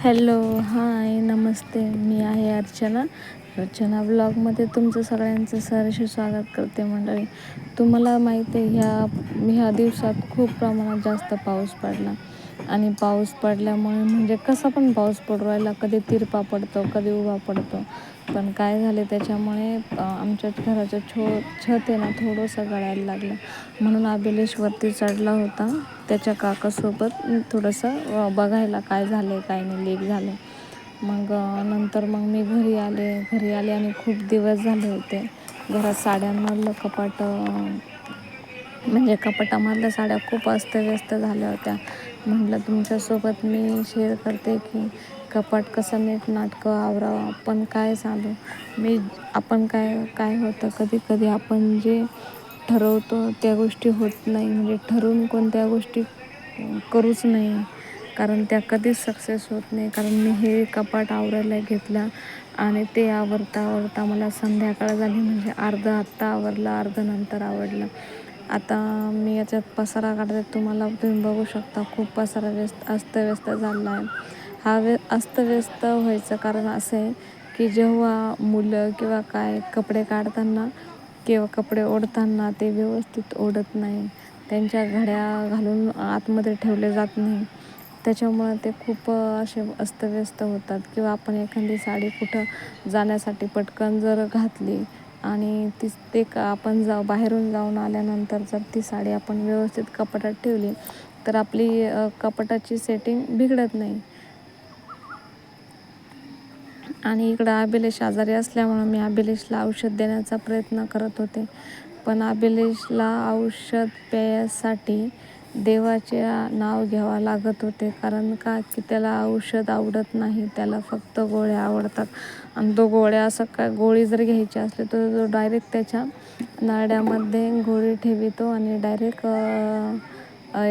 Hello hi नमस्ते. मी आहे अर्चना. अर्चना ब्लॉगमध्ये तुमचं सगळ्यांचं सहर्ष स्वागत करते मंडळी. तुम्हाला माहीत आहे ह्या ह्या दिवसात खूप प्रमाणात जास्त पाऊस पडला. आणि पाऊस पडल्यामुळे म्हणजे कसा पण पाऊस पडू राहिला कधी तिरपा पडतो कधी उभा पडतो. पण काय झाले त्याच्यामुळे आमच्या घराचं छो छत आहे ना थोडंसं गळायला लागलं. म्हणून अभिलेशवरती चढला होता त्याच्या काकासोबत. थोडंसं बघायला काय झालं आहे काय नाही लीक झालं मग नंतर मग मी घरी आले. घरी आले आणि खूप दिवस झाले होते. घरात साड्यांमधलं कपाट म्हणजे कपाटामधल्या साड्या खूप अस्तव्यस्त झाल्या होत्या. म्हटलं तुमच्यासोबत मी शेअर करते की कपाट कसं नीट नाटकं आवरावं पण काय सांगू? मी आपण काय काय होतं? कधी कधी आपण जे ठरवतो त्या गोष्टी होत नाही. म्हणजे ठरवून कोणत्या गोष्टी करूच नाही. कारण त्या कधीच सक्सेस होत नाही. कारण मी हे कपाट आवरायला घेतला आणि ते आवरता आवरता मला संध्याकाळ झाली. म्हणजे अर्धं आत्ता आवरलं अर्धं नंतर आवडलं आता मी याच्यात पसारा काढते. तुम्हाला तुम्ही बघू शकता. खूप पसारा व्यस्त अस्तव्यस्त झाला आहे. हा व्य अस्तव्यस्त व्हायचं कारण असं आहे की जेव्हा मुलं किंवा काय कपडे काढताना किंवा कपडे ओढताना ते व्यवस्थित ओढत नाही त्यांच्या घड्या घालून आतमध्ये ठेवले जात नाही त्याच्यामुळं ते खूप असे अस्तव्यस्त होतात. किंवा आपण एखादी साडी कुठं जाण्यासाठी पटकन जर घातली आणि ती ते का आपण जा बाहेरून जाऊन आल्यानंतर जर ती साडी आपण व्यवस्थित कपाटात ठेवली तर आपली कपाटाची सेटिंग बिघडत नाही. आणि इकडं अभिलेश आजारी असल्यामुळं मी अभिलेशला औषध देण्याचा प्रयत्न करत होते. पण अभिलेशला औषध प्यायसाठी देवाचे नाव घ्यावं लागत होते. कारण का? की त्याला औषध आवडत नाही. त्याला फक्त गोळ्या आवडतात. आणि तो गोळ्या असं काय गोळी जर घ्यायची असली तर तो डायरेक्ट त्याच्या नाड्यामध्ये गोळी ठेवितो आणि डायरेक्ट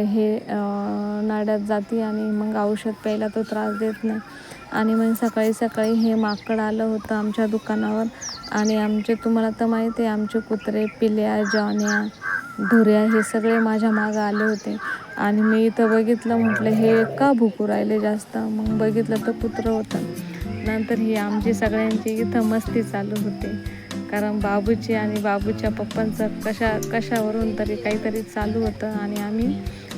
हे नाड्यात जाते आणि मग औषध प्यायला तो त्रास देत नाही. आणि मग सकाळी सकाळी हे माकड आलं होतं आमच्या दुकानावर. आणि आमचे तुम्हाला तर माहिती आहे आमचे कुत्रे पिल्या जॉन्या धुऱ्या हे सगळे माझ्या मागं आले होते. आणि मी इथं बघितलं म्हटलं हे का भुकू राहिले जास्त? मग बघितलं तर कुत्रं होतं. नंतर ही आमची सगळ्यांची इथं मस्ती चालू होते. कारण बाबूची आणि बाबूच्या पप्पांचं कशा कशावरून तरी काहीतरी चालू होतं आणि आम्ही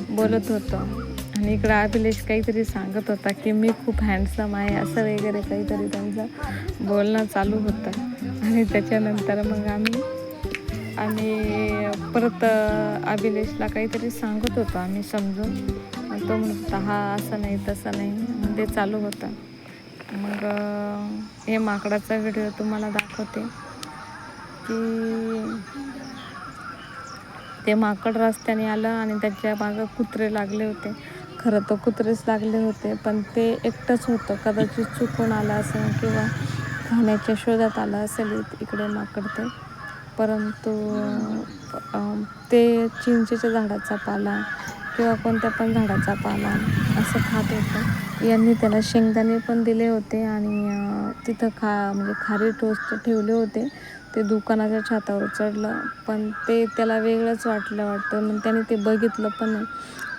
बोलत होतो. आणि इकडं अभिलेश काहीतरी सांगत होता की मी खूप हँडसम आहे असं वगैरे काहीतरी त्यांचं बोलणं चालू होतं. आणि त्याच्यानंतर मग आम्ही आणि परत अभिलेशला काहीतरी सांगत होतो आम्ही समजून. तो म्हणत हा असं नाही तसं नाही. ते चालू होतं. मग हे माकडाचा व्हिडिओ तुम्हाला दाखवते की ते माकड रस्त्याने आलं आणि त्याच्या मागं कुत्रे लागले होते. खरं तर कुत्रेच लागले होते पण ते एकटंच होतं. कदाचित चुकून आलं असेल किंवा खाण्याच्या शोधात आलं असेल इकडे माकड ते. परंतु ते चिंचेच्या झाडाचा पाला किंवा कोणत्या पण झाडाचा पाला असं खात होतं. यांनी त्याला शेंगदाणे पण दिले होते आणि तिथं खा म्हणजे खारी टोस्ट ठेवले होते. ते दुकानाच्या छातावर चढलं पण ते त्याला वेगळंच वाटलं वाटतं. मग त्याने ते बघितलं पण नाही.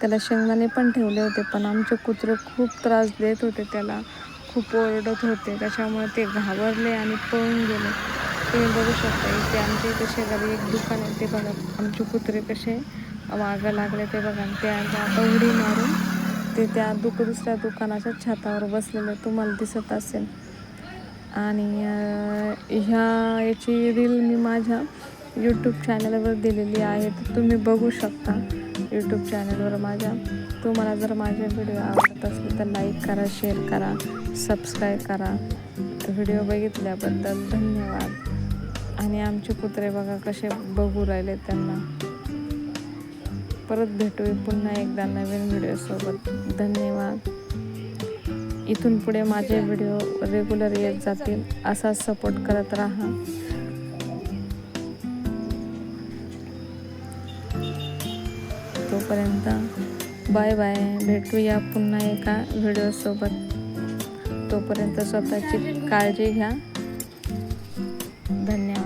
त्याला शेंगदाणे पण ठेवले होते पण आमचे कुत्रे खूप त्रास देत होते त्याला. खूप ओरडत होते त्याच्यामुळे ते घाबरले आणि पळून गेले. तुम्ही बघू शकता इथे आमच्या इथे शेजारी एक दुकान आहे ते बघा. आमचे कुत्रे कसे मागं लागले ते बघा. ते आता उडी मारून ते त्या दुक दुसऱ्या दुकानाच्या छातावर बसलेले. तुम्हाला दिसत असेल. आणि ह्या याची रील मी माझ्या यूट्यूब चॅनलवर दिलेली आहे. तर तुम्ही बघू शकता यूट्यूब चॅनलवर माझ्या. तुम्हाला जर माझे व्हिडिओ आवडत असले तर लाईक करा शेअर करा सबस्क्राईब करा. व्हिडिओ बघितल्याबद्दल धन्यवाद. आणि आमचे कुत्रे बघा कसे बघू राहिले त्यांना. परत भेटू पुन्हा एकदा नवीन व्हिडिओसोबत धन्यवाद. इथून पुढे माझे व्हिडिओ रेग्युलर येत जातील असा सपोर्ट करत राहा. तोपर्यंत बाय बाय भेटूया पुन्हा एका व्हिडिओसोबत तोपर्यंत स्वतःची काळजी घ्या. धन्यवाद.